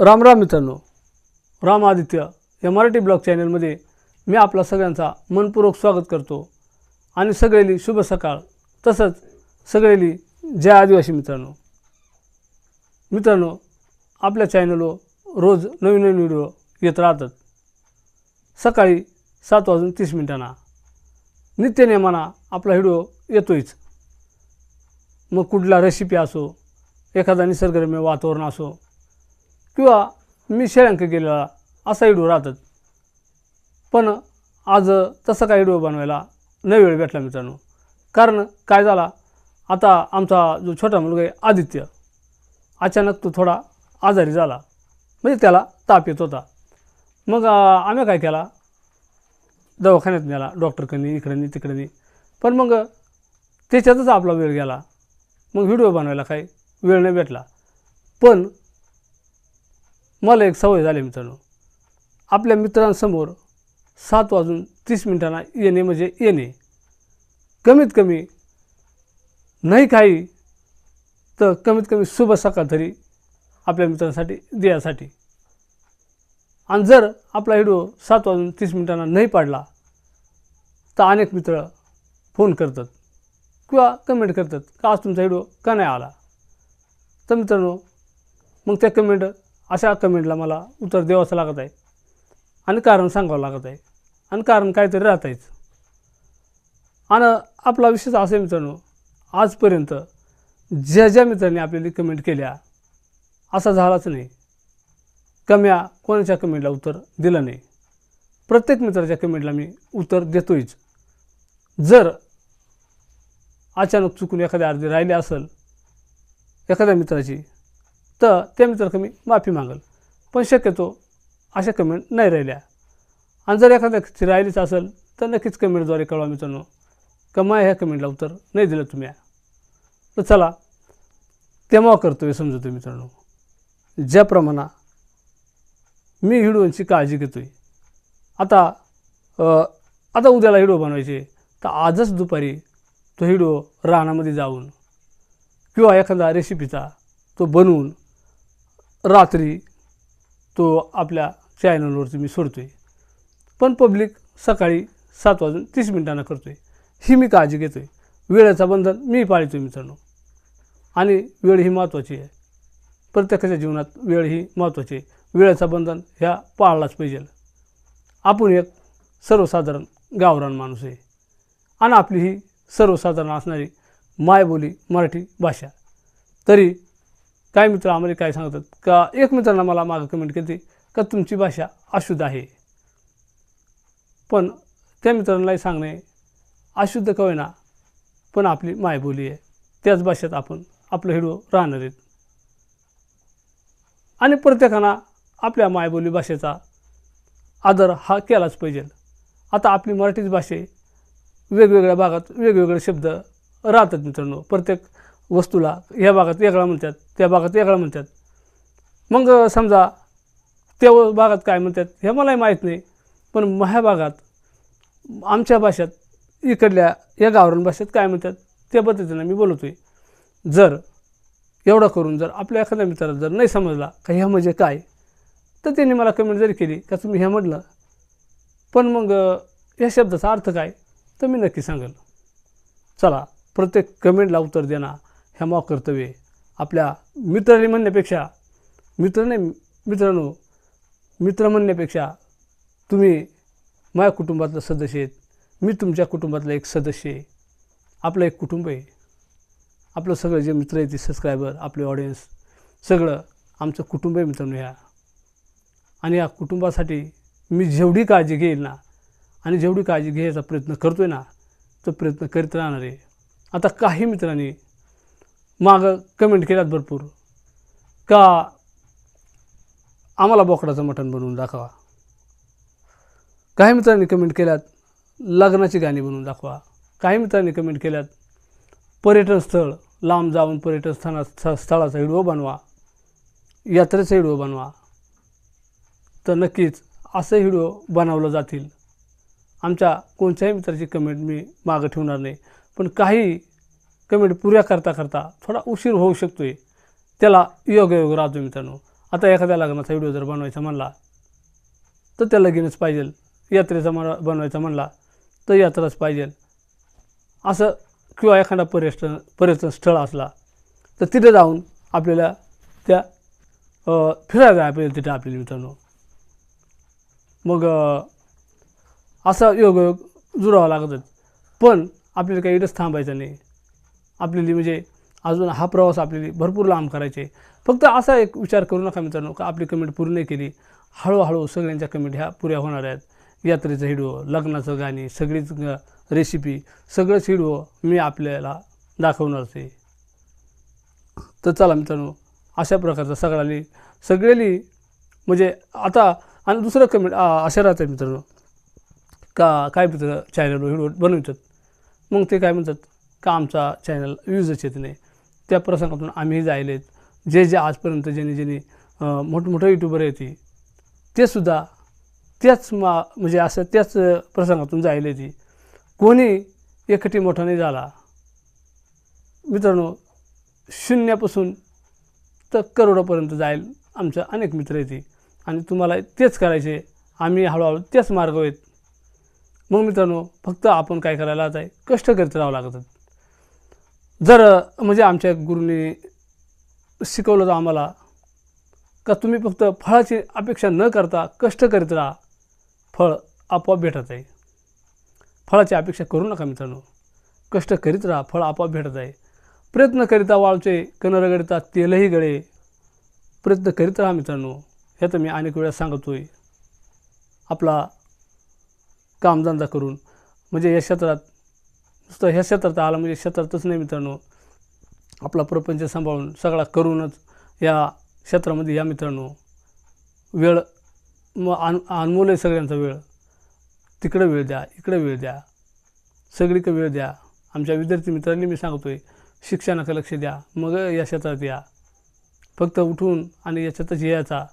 राम राम मित्रांनो. राम आदित्य या मराठी ब्लॉग चॅनलमध्ये मी आपला सगळ्यांचा मनपूर्वक स्वागत करतो. आणि सगळेली शुभ सकाळ. तसंच सगळेली जय आदिवासी मित्रांनो. मित्रांनो आपल्या चॅनलवर रोज नवीन नवीन व्हिडिओ येत राहतात. सकाळी सात वाजून तीस मिनिटांना नित्यनेमाना आपला व्हिडिओ येतोच मग कुठला रेसिपी असो एखादा निसर्गरम्य वातावरण असो किंवा मी शेळ्यांक गेलेला असा व्हिडिओ राहतात. पण आज तसं काय व्हिडिओ बनवायला नाही वेळ भेटला मित्रांनो. कारण काय झाला आता आमचा जो छोटा मुलगा आहे आदित्य अचानक तो थोडा आजारी झाला. म्हणजे त्याला ताप येत होता. मग आम्ही काय केला? दवाखान्यात नेला डॉक्टरकडे इकडं तिकडं पण मग त्याच्यातच आपला वेळ गेला. मग व्हिडिओ बनवायला काही वेळ नाही भेटला. पण मला एक सवय झाली मित्रांनो. आपल्या मित्रांसमोर सात वाजून तीस मिनिटांना येणे म्हणजे येणे. कमीत कमी नाही काही तर कमीत कमी शुभ सकाळ तरी आपल्या मित्रांसाठी देण्यासाठी. आणि जर आपला व्हिडिओ सात वाजून तीस मिनिटांना नाही पाडला तर अनेक मित्र फोन करतात किंवा कमेंट करतात का आज तुमचा व्हिडिओ का नाही आला? तर मित्रांनो मग त्या कमेंट अशा कमेंटला मला उत्तर द्यावंच लागत आहे. आणि कारण सांगावं लागत आहे. आणि कारण काहीतरी राहतायच आणि आपला विशेष असा मित्रांनो आजपर्यंत ज्या ज्या मित्रांनी आपल्याला कमेंट केल्या असा झालाच नाही. कम्या कोणाच्या कमेंटला उत्तर दिलं नाही. प्रत्येक मित्राच्या कमेंटला मी उत्तर देतोयच. जर अचानक चुकून एखाद्या अर्धी राहिली असेल एखाद्या मित्राची तर त्या मित्र मी माफी मागल. पण शक्यतो अशा कमेंट नाही राहिल्या. आणि जर एखाद्या राहिलीच असेल तर नक्कीच कमेंटद्वारे कळवा मित्रांनो. कमा ह्या कमेंटला उत्तर नाही दिलं तुम्ही. तर चला तेव्हा कर्तव्य समजतो मित्रांनो. ज्याप्रमाणे मी हिडोंची काळजी घेतो आहे आता आता उद्याला हिडो बनवायचे तर आजच दुपारी तो हिडो रानामध्ये जाऊन किंवा एखादा रेसिपीचा तो बनवून रात्री तो आपल्या चॅनलवरती मी सोडतो आहे पण पब्लिक सकाळी सात वाजून तीस मिनिटांना करतो आहे ही मी काळजी घेतो आहे वेळेचं बंधन मी पाळतो आहे मित्रांनो. आणि वेळ ही महत्त्वाची आहे. प्रत्येकाच्या जीवनात वेळ ही महत्त्वाची आहे. वेळेचं बंधन ह्या पाळलाच पाहिजे. आपण एक सर्वसाधारण गावरान माणूस आहे. आणि आपली ही सर्वसाधारण असणारी मायबोली मराठी भाषा. तरी काही मित्र आम्हाला काय सांगतात? का एक मित्रांना मला मागं कमेंट केली का तुमची भाषा अशुद्ध आहे. पण त्या मित्रांनाही सांगणे अशुद्ध का होईना पण आपली मायबोली आहे. त्याच भाषेत आपण आपलं हिडू राहणार आहेत. आणि प्रत्येकानं आपल्या मायबोली भाषेचा आदर हा केलाच पाहिजे. आता आपली मराठीच भाषे वेगवेगळ्या भागात वेगवेगळे शब्द राहतात मित्रांनो. प्रत्येक वस्तूला ह्या भागात वेगळा म्हणतात त्या भागात वेगळा म्हणतात. मग समजा त्या भागात काय म्हणतात हे मलाही माहीत नाही पण माझ्या भागात आमच्या भाषेत इकडल्या या गावरान भाषेत काय म्हणतात त्या पद्धतीनं मी बोलतो आहे जर एवढं करून जर आपल्या एखाद्या मित्राला जर नाही समजला का ह्या म्हणजे काय तर त्यांनी मला कमेंट जरी केली का तुम्ही हे म्हटलं पण मग या शब्दाचा अर्थ काय तर मी नक्की सांगेल. चला प्रत्येक कमेंटला उत्तर देणार ह्या मॉ कर्तव्य आहे. आपल्या मित्राने म्हणण्यापेक्षा मित्र नाही मित्रांनो मित्र म्हणण्यापेक्षा तुम्ही माझ्या कुटुंबातलं सदस्य आहेत. मी तुमच्या कुटुंबातला एक सदस्य आहे. आपलं एक कुटुंब आहे. आपलं सगळं जे मित्र आहेत ते सबस्क्रायबर आपले ऑडियन्स सगळं आमचं कुटुंब आहे मित्रांनो ह्या. आणि या कुटुंबासाठी मी जेवढी काळजी घेईल ना आणि जेवढी काळजी घ्यायचा प्रयत्न करतो आहे ना तो प्रयत्न करीत राहणार आहे. आता काही मित्रांनी मागं कमेंट केल्यात भरपूर. का आम्हाला बोकडाचं मटण बनवून दाखवा. काही मित्रांनी कमेंट केल्यात लग्नाची गाणी बनवून दाखवा. काही मित्रांनी कमेंट केल्यात पर्यटन स्थळ लांब जाऊन पर्यटन स्थळा स्थ- स्थळाचा व्हिडिओ बनवा. यात्रेचा व्हिडिओ बनवा. तर नक्कीच असं व्हिडिओ बनवलं जातील. आमच्या कोणत्याही मित्राची कमेंट मी मागं ठेवणार नाही. पण काही कमेंट पुऱ्या करता करता थोडा उशीर होऊ शकतो आहे त्याला योग योग राहतो मित्रांनो. आता एखाद्या लग्नाचा व्हिडिओ जर बनवायचा म्हणला तर त्या लगीनच पाहिजे. यात्रेचा मला बनवायचा म्हणला तर यात्राच पाहिजे. असं किंवा एखादा पर्यटन पर्यटन स्थळ असला तर तिथे जाऊन आपल्याला त्या फिरायला जाय पाहिजे तिथे आपल्याला मित्रांनो. मग असा योग योगायोग जुरावा लागतच पण आपल्याला काही इथंच थांबायचं नाही. आपल्याला म्हणजे अजून हा प्रवास आपल्याला भरपूर लांब करायचे. फक्त असा एक विचार करू नका मित्रांनो का आपली कमेंट पूर्ण नाही केली. हळूहळू सगळ्यांच्या कमेंट ह्या पुऱ्या होणार आहेत. यात्रेचं व्हिडिओ लग्नाचं गाणी सगळीच रेसिपी सगळंच व्हिडिओ मी आपल्याला दाखवणार ते तर चला मित्रांनो अशा प्रकारचा सगळ्याली सगळ्याली म्हणजे आता आणि दुसरं कमेंट अशा राहतं मित्रांनो. का काय मित्र चॅनलवर व्हिडिओ बनवतात? मग ते काय म्हणतात? का आमचा चॅनल व्ह्यूजच येत नाही? त्या प्रसंगातून आम्ही जायलेत. जे जे आजपर्यंत ज्यांनी ज्यांनी मोठमोठे यूट्यूबर येते ते सुद्धा त्याच मा म्हणजे असं त्याच प्रसंगातून जायले ती. कोणी एकटी मोठा नाही झाला. मित्रांनो शून्यापासून तर करोडापर्यंत जाईल आमचे अनेक मित्र येते. आणि तुम्हाला तेच करायचे. आम्ही हळूहळू त्याच मार्ग आहेत. मग मित्रांनो फक्त आपण काय करायला आता आहे कष्ट करत राहावं लागतात जर म्हणजे आमच्या गुरुने शिकवलं तर आम्हाला का तुम्ही फक्त फळाची अपेक्षा न करता कष्ट करीत राहा फळ आपोआप भेटत आहे. फळाची अपेक्षा करू नका मित्रांनो. कष्ट करीत राहा फळ आपोआप भेटत आहे. प्रयत्न करिता वाळचे कनरगडिता तेलही गळे. प्रयत्न करीत राहा मित्रांनो. हे तर मी अनेक वेळा सांगतो आहे आपला कामधंदा करून म्हणजे या क्षेत्रात नुसतं ह्या क्षेत्रात आला म्हणजे क्षेत्रातच नाही मित्रांनो. आपला प्रपंच सांभाळून सगळा करूनच या क्षेत्रामध्ये या मित्रांनो. वेळ मग अन अनमोल आहे सगळ्यांचा वेळ. तिकडं वेळ द्या इकडं वेळ द्या. सगळीकडे वेळ द्या. आमच्या विद्यार्थी मित्रांनी मी सांगतो आहे शिक्षणाकडे लक्ष द्या. मग या क्षेत्रात या. फक्त उठून आणि याच्यातच यायचा.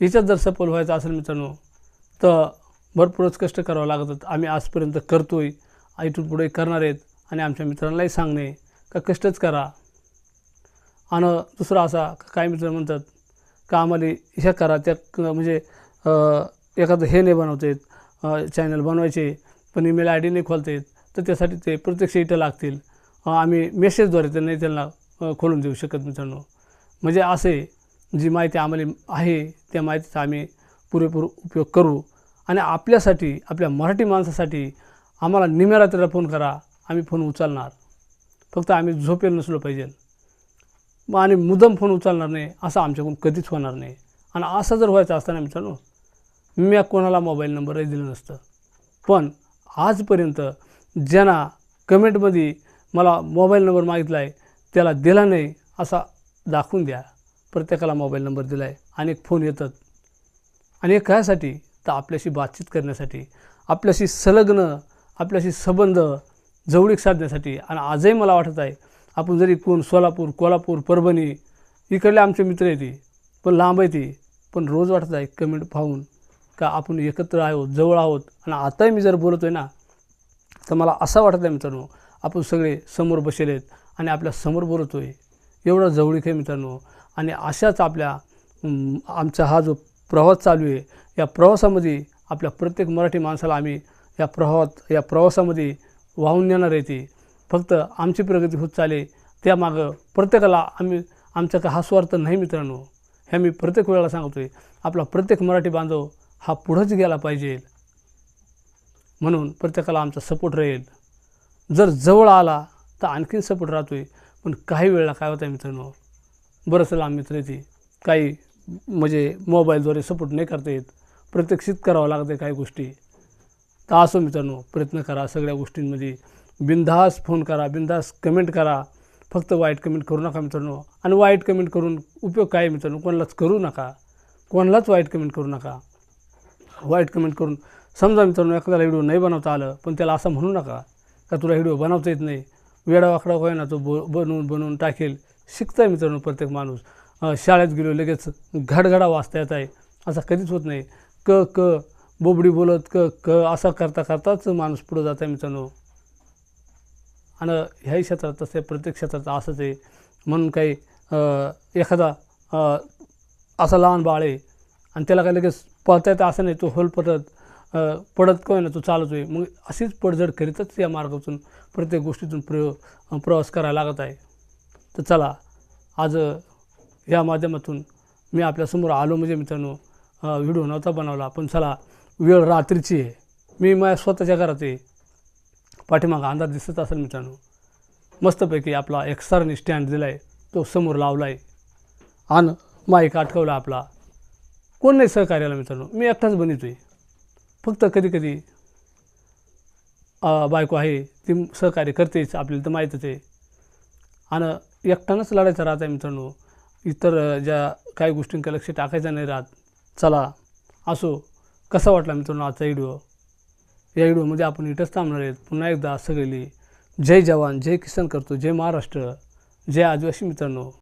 याच्यात जर सफल व्हायचं असेल मित्रांनो तर भरपूरच कष्ट करावं लागतात. आम्ही आजपर्यंत करतो आहे इथून पुढे करणार आहेत आणि आमच्या मित्रांनाही सांगणे का कष्टच करा. आणि दुसरा असा काय मित्र म्हणतात का आम्हाला ह्या करा त्या क- म्हणजे एखादं हे नाही बनवता चॅनल बनवायचे पण ईमेल आय डी नाही खोलतात तर त्यासाठी ते प्रत्यक्ष इथं लागतील. आम्ही मेसेजद्वारे त्यांना त्यांना खोलून देऊ शकत मित्रांनो. म्हणजे असे जी माहिती आम्हाला आहे त्या माहितीचा आम्ही पुरेपूर उपयोग करू. आणि आपल्यासाठी आपल्या मराठी माणसासाठी आम्हाला निम्या रात्रीला फोन करा. आम्ही फोन उचलणार. फक्त आम्ही झोपेल नसलो पाहिजे. मग आणि मुदम फोन उचलणार नाही असं आमच्याकडून कधीच होणार नाही. आणि असं जर व्हायचं असताना मित्रांनो मी कोणाला मोबाईल नंबरही दिलं नसतं. पण आजपर्यंत ज्यांना कमेंटमध्ये मला मोबाईल नंबर मागितला आहे त्याला दिला नाही असा दाखवून द्या. प्रत्येकाला मोबाईल नंबर दिला आहे अनेक फोन येतात. आणि हे कायसाठी तर आपल्याशी बातचीत करण्यासाठी आपल्याशी संलग्न आपल्याशी संबंध जवळीक साधण्यासाठी. आणि आजही मला वाटत आहे आपण जरी कोण सोलापूर कोल्हापूर परभणी इकडले आमचे मित्र येते पण लांब येते पण रोज वाटत आहे कमेंट पाहून का आपण एकत्र आहोत जवळ आहोत. आणि आताही मी जर बोलतो आहे ना तर मला असं वाटत आहे मित्रांनो आपण सगळे समोर बसेल आहेत आणि आपल्यासमोर बोलतो आहे एवढा जवळीक आहे मित्रांनो. आणि अशाच आपल्या आमचा हा जो प्रवास चालू आहे या प्रवासामध्ये आपल्या प्रत्येक मराठी माणसाला आम्ही या प्रवाहात या प्रवासामध्ये वाहून नेणार आहे ते. फक्त आमची प्रगती होत चाले त्यामागं प्रत्येकाला आम्ही आमचा का हा स्वार्थ नाही मित्रांनो. हे मी प्रत्येक वेळेला सांगतो आहे आपला प्रत्येक मराठी बांधव हा पुढंच गेला पाहिजे. म्हणून प्रत्येकाला आमचा सपोर्ट राहील. जर जवळ आला तर आणखीन सपोर्ट राहतो आहे पण काही वेळेला काय होतं आहे मित्रांनो बरंच लांब मित्र येते काही म्हणजे मोबाईलद्वारे सपोर्ट नाही करता येत. प्रत्यक्षित करावं लागतं काही गोष्टी. तर असो मित्रांनो प्रयत्न करा सगळ्या गोष्टींमध्ये. बिनधास फोन करा बिनधास कमेंट करा. फक्त वाईट कमेंट करू नका मित्रांनो. आणि वाईट कमेंट करून उपयोग काय आहे मित्रांनो? कोणालाच करू नका. कोणालाच वाईट कमेंट करू नका. वाईट कमेंट करून समजा मित्रांनो एखाद्याला व्हिडिओ नाही बनवता आलं पण त्याला असं म्हणू नका का तुला व्हिडिओ बनवता येत नाही. वेडा वाकडा होय ना तो ब बनवून बनवून टाकेल. शिकताय मित्रांनो प्रत्येक माणूस. शाळेत गेलो लगेच घडघडा वाचता येत आहे. असा कधीच होत नाही. क क बोबडी बोलत क क असा करता करताच माणूस पुढं जात आहे मित्रांनो. आणि ह्याही क्षेत्रात तसे प्रत्येक क्षेत्रात असंच आहे. म्हणून काही एखादा असा लहान बाळ आहे आणि त्याला काही लगेच पळता येतं असं नाही तो होल पडत पडत काय ना तो चालतोय मग अशीच पडझड करीतच या मार्गातून प्रत्येक गोष्टीतून प्र प्रवास करायला लागत आहे. तर चला आज या माध्यमातून मी आपल्यासमोर आलो. म्हणजे मित्रांनो व्हिडिओ नव्हता बनवला पण चला वेळ रात्रीची आहे. मी माझ्या स्वतःच्या घरात आहे. पाठीमागं अंदाज दिसत असेल मित्रांनो. मस्तपैकी आपला एक स्टँड दिला आहे तो समोर लावला आहे आणि माईक अटकवला आपला. कोण नाही सहकार्याला मित्रांनो. मी एकटाच बनवतो आहे फक्त कधी कधी बायको आहे ती सहकार्य करतेच आपल्याला तर माहीतच आहे. आणि एकट्यानंच लढायचं राहत आहे मित्रांनो. इतर ज्या काही गोष्टींकडे लक्ष टाकायचं नाही राहत. चला असो. कसा वाटला मित्रांनो आजचा व्हिडिओ? या व्हिडिओमध्ये आपण इथंच थांबणार आहेत. पुन्हा एकदा सगळी जय जवान जय किसान करतो जय महाराष्ट्र जय आदिवासी मित्रांनो.